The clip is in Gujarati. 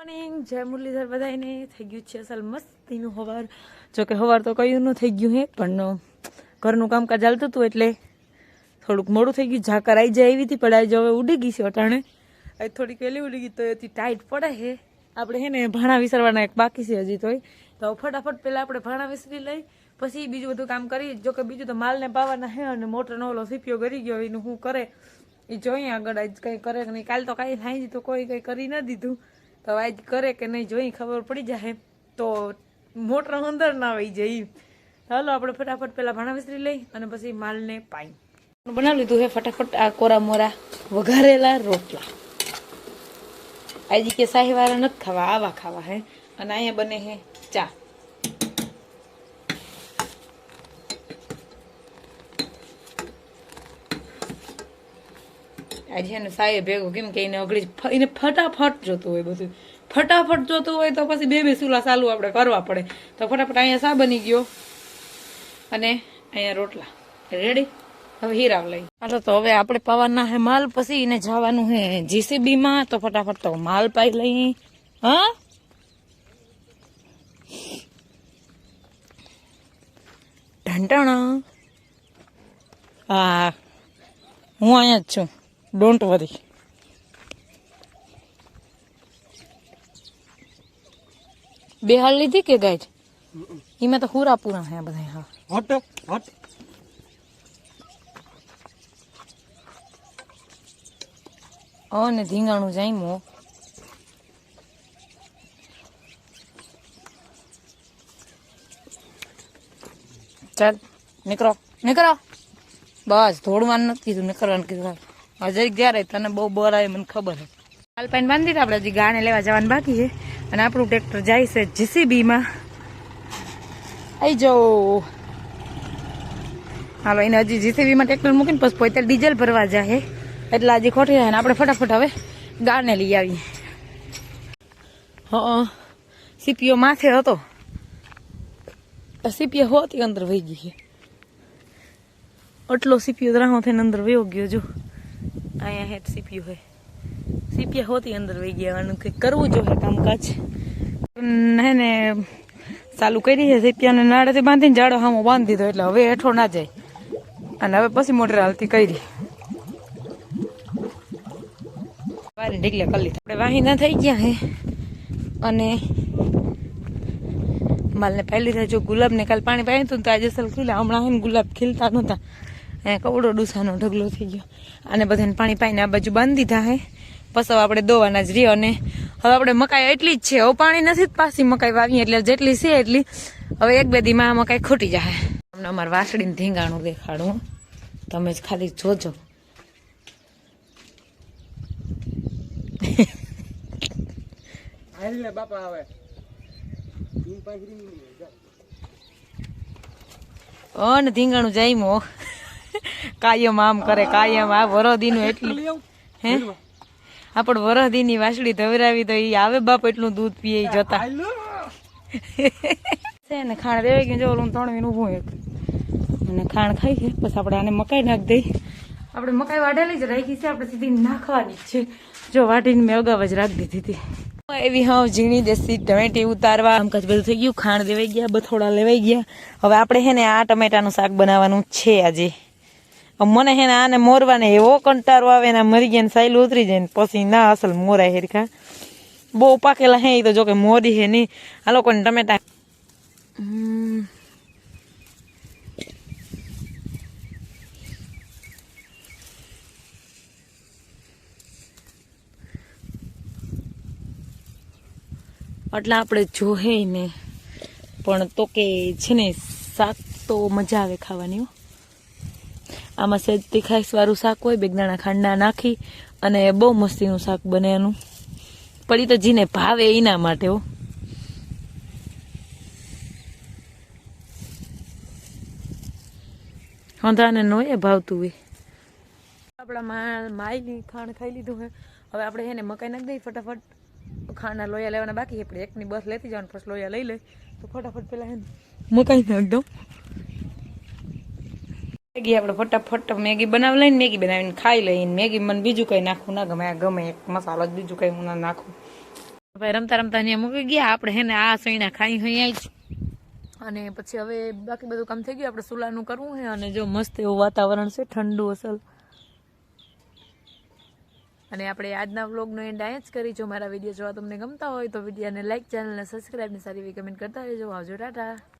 મોર્નિંગ જય મુરલીધર બધાને થઈ ગયું છે અસલ મસ્તીનું હવાર. જોકે હવાર તો કયું ન થઈ ગયું હે, પણ ઘરનું કામકાજ ચાલતું હતું એટલે થોડુંક મોડું થઈ ગયું. ઝાકર આવી જાય એવી હતી, પણ આજે હવે ઉડી ગઈ છે અટાણે. આજે થોડીક વહેલી ઉડી ગઈ તો એથી ટાઈટ પડે હે. આપણે હે ને ભાણા વિસરવાના એક બાકી છે હજી તોય. તો ફટાફટ પહેલાં આપણે ભાણા વિસરી લઈ, પછી બીજું બધું કામ કરી જો કે બીજું તો માલને પાવાના હે અને મોટરનો ઓલો સીપીઓ કરી ગયો, એનું શું કરે. એ જોઈએ આગળ આજ કંઈ કરે કે નહીં. કાલ તો કાંઈ થાય જ તો કોઈ કંઈ કરી ન દીધું. તો આજ કરે કે નહીં જોઈ ખબર પડી જાય. તો મોટર અંદર ના આવી જાય હાલો, આપણે ફટાફટ પેલા ભાણા લઈ અને પછી માલને પાઈ. બનાવી લીધું હે ફટાફટ આ કોરા મોરા વઘારેલા રોટલા. આજે કે સાહીવાળા નથી ખાવા, આવા ખાવા હે. અને અહીંયા બને હે ચા. આજે એને સાહેબ ભેગું કેમ કે એને અઘડી એને ફટાફટ જોતું હોય બધું. ફટાફટ જોતું હોય તો પછી બે બે સુલા ચાલુ આપણે કરવા પડે. તો ફટાફટ અહીંયા સા બની ગયો. અને અહીંયા રોટલા. રેડી હવે હીરાવ લઈ. હાલો તો હવે આપણે પાવાના હે માલ, પછી એને જવાનું હે જીસીબીમાં તો ફટાફટ તો માલ પાઈ લઈ હા? ઢંટાણા હા. હું અહીંયા જ છું. ડોન્ટ વરી બે હાલ લીધી કે ગાય? એમાં તો હુરા પૂરા હે બધા હા. હટ હટ. અને ધીંગાણું જામ્યો ચાલ નીકળો. નીકળો. બસ ધોડવાનું નથી કીધું નીકળવાનું કીધું હજે ગયા તને બહુ બોરાય મને ખબર છે આલપાઈન બાંધી આપણે હજી ગાણે લેવા જવાનું બાકી છે. અને આપણું ટ્રેક્ટર જાય છે જીસીબીમાં. આવી જાઓ હાલો, એને હજી જીસીબીમાં ટ્રેક્ટર મૂકીને પછી પોતે ડીઝલ ભરવા જાય એટલે હજી ખોટી જાય આપણે ફટાફટ હવે ગાને લઈ આવીએ. હા સીપીઓ માથે હતો. સીપીઓ હોતી અંદર વહી ગઈ છે. આટલો સીપીઓ દ્રાહો થઈને અંદર વયો ગયો જો. અહીંયા હેઠ સીપીઓ હે. સીપીએ હોતી અંદર વહી ગયા અને કંઈક કરવું જોઈએ કામકાજ. હે ને, ચાલુ કરી છે સીપિયાને નાડેથી બાંધીને જાડો હામો બાંધી દીધો, એટલે હવે હેઠો ના જાય. અને હવે પછી મોટર હાલતી કરી. વારે ઢીકલે કરી આપણે વાહિંદા થઈ ગયા હે. અને માલને પહેલી જો ગુલાબને કાલ પાણી પાયું હતું તો આજે અસલ ખીલા હમણાં હે ગુલાબ ખીલતા નહોતા. એ કવડો ડૂસાનો ઢગલો થઈ ગયો. અને બધાને પાણી પાઈને આ બાજુ બાંધી દીધા હે. પછી આપણે દોવાના જ રહ્યો અને હવે આપણે મકાઈ એટલી જ છે. હવે પાણી નથી જ પાછી મકાઈ વાવી એટલે જેટલી છે એટલી. હવે એક બે દીમાં આ મકાઈ ખૂટી જાય તમને અમારે વાસળીને ધીંગાણું દેખાડું તમે જ ખાલી જોજો. બાપા આવે ઓ અન ધીંગાણું જાયમો. કાયમ આમ કરે કાયમ આ વરદીનું એટલું. હે? આપણ વરદીની વાસળી ધવરાવી તો એ આવે બાપ એટલું દૂધ પીએ જતા. છે ને ખાણ દેવાઈ ગયું જો ઓલું ત્રણ વીનું ઊભું એક. અને ખાણ ખાઈ છે પછી આપણે આને મકાઈ નાખ દઈ આપણે મકાઈ વાઢેલી જ રાખી છે આપણે સીધી નાખવાની છે. જો વાટીને મેં અગાઉ જ રાખી દીધી હતી. એવી હા ઝીણી દેશી ટમેટી ઉતારવા. આમ કચ્છ બધું થઈ ગયું ખાણ દેવાઈ ગયા બથોડા લેવાઈ ગયા. હવે આપણે હે ને આ ટમેટાનું શાક બનાવવાનું છે આજે. મને હે આને મોરવાને એવો કંટારો આવે ને મરી ગયા ને સાયલું ઉતરી જાય ને પછી ના અસલ મોરાય હેરખા બહુ પાકેલા હે તો જો કે મોરી હે નહીં આ લોકોને ટમેટા. એટલે આપણે જોહે ને. પણ તો કે છે ને, શાક તો મજા આવે ખાવાની આમાં સહેજ તીખાઈસવાળું શાક હોય બેગદાણા ખાંડના નાખી અને બહુ મસ્તીનું શાક બને એનું પડી તો જીને ભાવે એના માટે હો. હંધાને નો એ ભાવતું હોય. આપણા માયની ખાંડ ખાઈ લીધું હે. હવે આપણે એને મકાઈ નાખી દઈએ ફટાફટ. ખાંડના લોયા લેવાના બાકી આપણે એકની બસ લેતી જવાનું, પછી લોયા લઈ લે. તો ફટાફટ પેલા હે મકાઈ નાખ દઉં. મેગી આપણે ફટાફટ મેગી બનાવી લઈને, મેગી બનાવીને ખાઈ લઈને, મેગી મને બીજું કંઈ નાખવું ના ગમે ગમે, એક મસાલો જ બીજું કંઈ હું ના નાખું. ભાઈ રમતા રમતા અહીંયા મૂકી ગયા, આપણે હે ને આ સૈણા ખાઈ અહીંયા જ અને પછી હવે બાકી બધું કામ થઈ ગયું, આપણે સુલાનું કરવું છે અને જો મસ્ત એવું વાતાવરણ છે, ઠંડુ અસલ. અને આપણે આજના વ્લોગનો એન્ડ આ જ કરી. જો મારા વીડિયો જોવા તમને ગમતા હોય તો વિડીયોને લાઇક ચેનલને સબસ્ક્રાઈબ ને સારી એવી કમેન્ટ કરતા રહેજો. આવજો, ટાટા.